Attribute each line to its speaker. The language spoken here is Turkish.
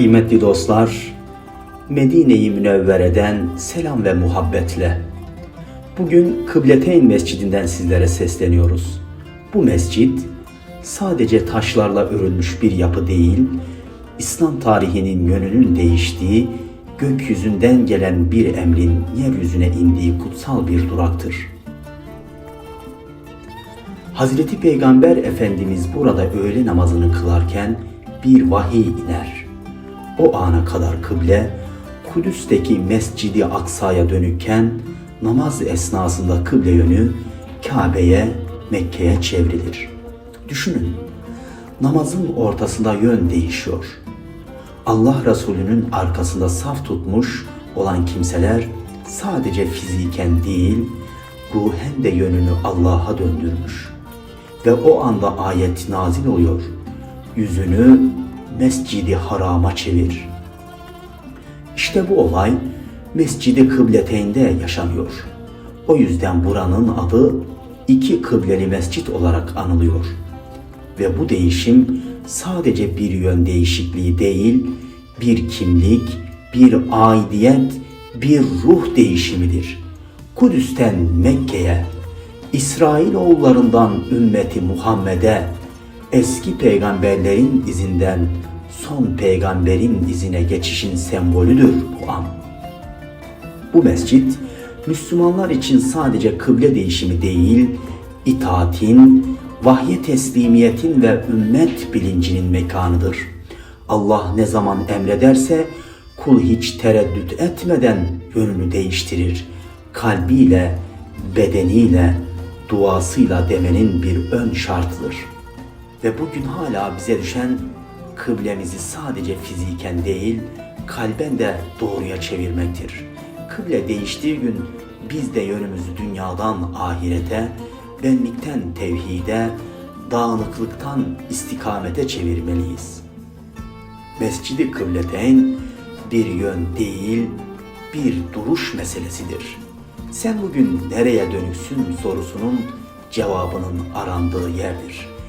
Speaker 1: Kıymetli dostlar, Medine-i Münevvere'den selam ve muhabbetle. Bugün Kıbleteyn Mescidinden sizlere sesleniyoruz. Bu mescit sadece taşlarla örülmüş bir yapı değil, İslam tarihinin yönünün değiştiği, gökyüzünden gelen bir emrin yeryüzüne indiği kutsal bir duraktır. Hazreti Peygamber Efendimiz burada öğle namazını kılarken bir vahiy iner. O ana kadar kıble Kudüs'teki Mescidi Aksa'ya dönükken namaz esnasında kıble yönü Kabe'ye, Mekke'ye çevrilir. Düşünün, namazın ortasında yön değişiyor. Allah Resulü'nün arkasında saf tutmuş olan kimseler sadece fiziken değil, ruhen de yönünü Allah'a döndürmüş. Ve o anda ayet nazil oluyor. Yüzünü Mescidi Haram'a çevir. İşte bu olay Mescidi Kıbleteyn'de yaşanıyor. O yüzden buranın adı iki kıbleli mescit olarak anılıyor. Ve bu değişim sadece bir yön değişikliği değil, bir kimlik, bir aidiyet, bir ruh değişimidir. Kudüs'ten Mekke'ye, İsrailoğullarından ümmeti Muhammed'e, eski peygamberlerin izinden son peygamberin izine geçişin sembolüdür bu an. Bu mescit Müslümanlar için sadece kıble değişimi değil, itaatin, vahye teslimiyetin ve ümmet bilincinin mekanıdır. Allah ne zaman emrederse kul hiç tereddüt etmeden yönünü değiştirir. Kalbiyle, bedeniyle, duasıyla demenin bir ön şartıdır. Ve bugün hala bize düşen kıblemizi sadece fiziken değil, kalben de doğruya çevirmektir. Kıble değiştiği gün biz de yönümüzü dünyadan ahirete, benlikten tevhide, dağınıklıktan istikamete çevirmeliyiz. Mescidi kıbleteyn bir yön değil, bir duruş meselesidir. Sen bugün nereye dönüksün sorusunun cevabının arandığı yerdir.